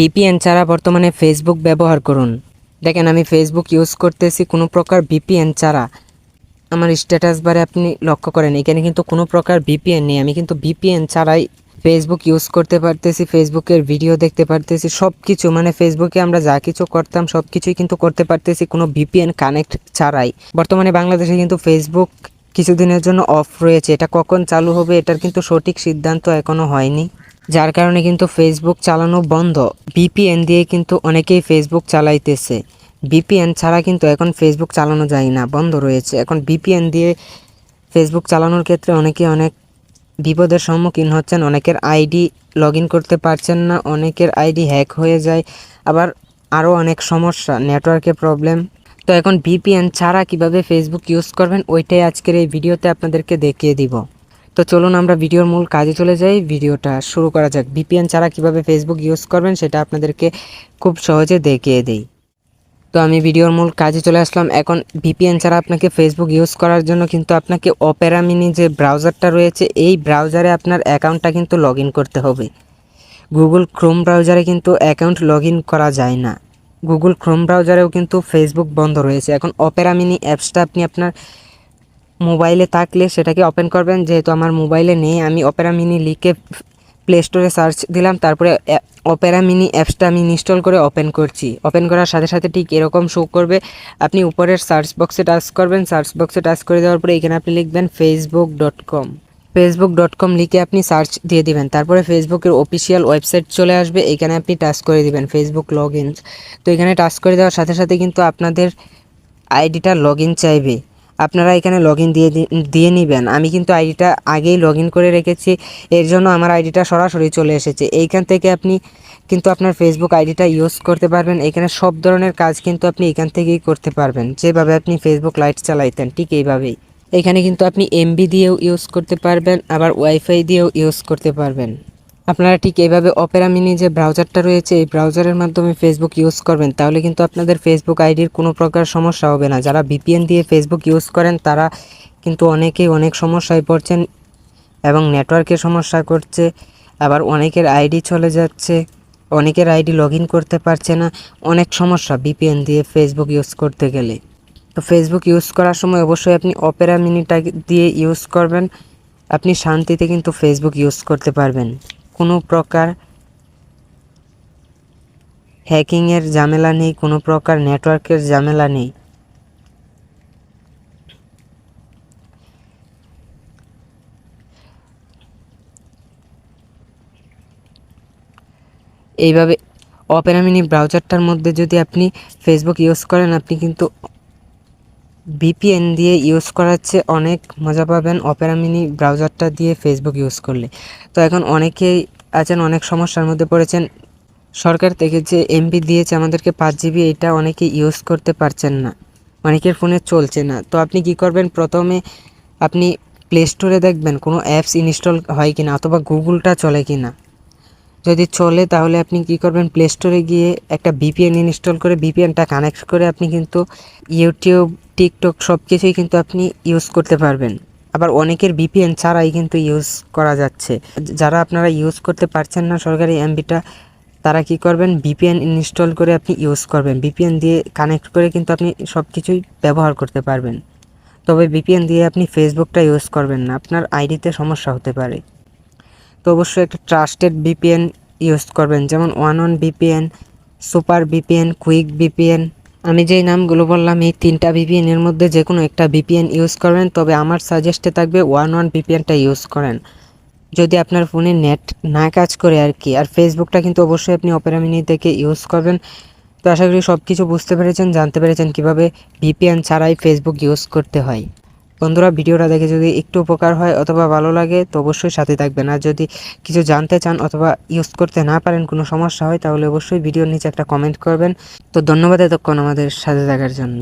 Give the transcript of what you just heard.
VPN ছাড়া বর্তমানে Facebook ব্যবহার করুন। দেখেন, আমি ফেসবুক ইউজ করতেছি, কোনো প্রকার ভিপিএন ছাড়া। আমার স্ট্যাটাস বারে আপনি লক্ষ্য করেন, এখানে কিন্তু কোনো প্রকার ভিপিএন নেই। আমি কিন্তু ভিপিএন ছাড়াই ফেসবুক ইউজ করতে পারতেছি ফেসবুকের ভিডিও দেখতে পারতেছি সব কিছু মানে ফেসবুকে আমরা যা কিছু করতাম সব কিছুই কিন্তু করতে পারতেছি, কোনো ভিপিএন কানেক্ট ছাড়াই। বর্তমানে বাংলাদেশে কিন্তু ফেসবুক কিছুদিনের জন্য অফ রয়েছে। এটা কখন চালু হবে, এটার কিন্তু সঠিক সিদ্ধান্ত এখনও হয়নি। যার কারণে কিন্তু ফেসবুক চালানো বন্ধ। বিপিএন দিয়ে কিন্তু অনেকেই ফেসবুক চালাইতেছে। বিপিএন ছাড়া কিন্তু এখন ফেসবুক চালানো যায় না, বন্ধ রয়েছে। এখন বিপিএন দিয়ে ফেসবুক চালানোর ক্ষেত্রে অনেকে অনেক বিপদের সম্মুখীন হচ্ছেন, অনেকের আইডি লগ করতে পারছেন না, অনেকের আইডি হ্যাক হয়ে যায়, আবার আরও অনেক সমস্যা, নেটওয়ার্কের প্রবলেম। তো এখন ভিপিএন ছাড়া কীভাবে ফেসবুক ইউজ করবেন, ওইটাই আজকের এই ভিডিওতে আপনাদেরকে দেখিয়ে দিব। তো চলুন আমরা ভিডিওর মূল কাজে চলে যাই। ভিডিওটা শুরু করা যাক। ভিপিএন ছাড়া কীভাবে ফেসবুক ইউজ করবেন সেটা আপনাদেরকে খুব সহজে দেখিয়ে দিই। তো আমি ভিডিওর মূল কাজে চলে আসলাম। এখন ভিপিএন ছাড়া আপনাকে ফেসবুক ইউজ করার জন্য কিন্তু আপনাকে অপেরা মিনি যে ব্রাউজারটা রয়েছে, এই ব্রাউজারে আপনার অ্যাকাউন্টটা কিন্তু লগ করতে হবে। গুগল ক্রোম ব্রাউজারে কিন্তু অ্যাকাউন্ট লগ করা যায় না। গুগল ক্রোম ব্রাউজারেও কিন্তু ফেসবুক বন্ধ রয়েছে। এখন অপেরা মিনি অ্যাপসটা আপনি আপনার মোবাইলে থাকলে সেটাকে ওপেন করবেন, যেহেতু আমার মোবাইলে নেই। আমি অপেরা মিনি লিখে প্লে স্টোরে সার্চ দিলাম, তারপরে অপেরা মিনি অ্যাপসটা আমি ইনস্টল করে ওপেন করছি। ওপেন করার সাথে সাথে ঠিক এরকম শো করবে। আপনি উপরের সার্চ বক্সে টাচ করবেন সার্চ বক্সে টাচ করে দেওয়ার পরে এখানে আপনি লিখবেন Facebook dot com Facebook dot com লিখে আপনি সার্চ দিয়ে দিবেন, তারপরে ফেসবুকের অফিসিয়াল ওয়েবসাইট চলে আসবে, এখানে আপনি টাচ করে দিবেন ফেসবুক লগ তো এখানে টাচ করে দেওয়ার সাথে সাথে কিন্তু আপনাদের আইডিটা লগ চাইবে। আপনারা এখানে লগ ইন দিয়ে দিয়ে নেবেন। আমি কিন্তু আইডিটা আগেই লগ করে রেখেছি। এর জন্য আমার আইডিটা সরাসরি চলে এসেছে। এইখান থেকে আপনি কিন্তু আপনার ফেসবুক আইডিটা ইউজ করতে পারবেন। এখানে সব ধরনের কাজ কিন্তু আপনি এখান থেকেই করতে পারবেন। যেভাবে আপনি ফেসবুক লাইট চালাইতেন, ঠিক এইভাবেই। এখানে কিন্তু আপনি এমবি দিয়েও ইউজ করতে পারবেন, আবার ওয়াইফাই দিয়েও ইউজ করতে পারবেন। আপনারা ঠিক এইভাবে অপেরা মিনি যে ব্রাউজারটা রয়েছে, এই ব্রাউজারের মাধ্যমে ফেসবুক ইউজ করবেন, তাহলে কিন্তু আপনাদের ফেসবুক আইডির কোনো প্রকার সমস্যা হবে না। যারা ভিপিএন দিয়ে ফেসবুক ইউজ করেন, তারা কিন্তু অনেকেই অনেক সমস্যায় পড়ছেন এবং নেটওয়ার্কের সমস্যা করছে, আবার অনেকের আইডি চলে যাচ্ছে, অনেকের আইডি লগ করতে পারছে না, অনেক সমস্যা ভিপিএন দিয়ে ফেসবুক ইউজ করতে গেলে। তো ফেসবুক ইউজ করার সময় অবশ্যই আপনি অপেরা মিনিটা দিয়ে ইউজ করবেন, আপনি শান্তিতে কিন্তু ফেসবুক ইউজ করতে পারবেন। কোনো প্রকার হ্যাকিংয়ের ঝামেলা নেই, কোনো প্রকার নেটওয়ার্কের ঝামেলা নেই। এইভাবে অপেরা মিনি ব্রাউজারটার মধ্যে যদি আপনি ফেসবুক ইউজ করেন, আপনি কিন্তু ভিপিএন দিয়ে ইউজ করার চেয়ে অনেক মজা পাবেন অপেরা মিনি ব্রাউজারটা দিয়ে ফেসবুক ইউজ করলে। তো এখন অনেকেই আছেন, অনেক সমস্যার মধ্যে পড়েছেন। সরকার থেকে যে এমবি দিয়েছে আমাদেরকে পাঁচ জিবি এটা অনেকে ইউজ করতে পারছেন না। অনেকের ফোনে চলছে না। তো আপনি কি করবেন? প্রথমে আপনি প্লে স্টোরে দেখবেন কোনো অ্যাপস ইনস্টল হয় কিনা অথবা গুগলটা চলে কিনা। যদি চলে, তাহলে আপনি কি করবেন? প্লে স্টোরে গিয়ে একটা ভিপিএন ইনস্টল করে ভিপিএনটা কানেক্ট করে আপনি কিন্তু ইউটিউব টিকটক সব কিছুই কিন্তু আপনি ইউজ করতে পারবেন। আবার অনেকের বিপিএন ছাড়াই কিন্তু ইউজ করা যাচ্ছে। যারা আপনারা ইউজ করতে পারছেন না সরকারি এমবিটা তারা কি করবেন? বিপিএন ইনস্টল করে আপনি ইউজ করবেন। বিপিএন দিয়ে কানেক্ট করে কিন্তু আপনি সব কিছুই ব্যবহার করতে পারবেন। তবে বিপিএন দিয়ে আপনি ফেসবুকটা ইউজ করবেন না। আপনার আইডিতে সমস্যা হতে পারে। তো অবশ্যই একটা ট্রাস্টেড বিপিএন ইউজ করবেন। যেমন one one VPN super VPN quick VPN আমি যেই নামগুলো বললাম, এই তিনটা ভিপিএন এর মধ্যে যে কোনো একটা ভিপিএন ইউজ করবেন তবে আমার সাজেস্টে থাকবে ওয়ান ওয়ান ভিপিএনটা ইউজ করেন। যদি আপনার ফোনে নেট না কাজ করে আর কি, আর ফেসবুকটা কিন্তু অবশ্যই আপনি অপেরামিনি থেকে ইউজ করবেন। তো আশা করি সব কিছু বুঝতে পেরেছেন, জানতে পেরেছেন কীভাবে ভিপিএন ছাড়াই ফেসবুক ইউজ করতে হয়। বন্ধুরা, ভিডিওটা দেখে যদি একটু উপকার হয় অথবা ভালো লাগে, তো অবশ্যই সাথে থাকবেন। আর যদি কিছু জানতে চান অথবা ইউজ করতে না পারেন, কোনো সমস্যা হয়, তাহলে অবশ্যই ভিডিওর নিচে একটা কমেন্ট করবেন। তো ধন্যবাদ এতক্ষণ আমাদের সাথে থাকার জন্য।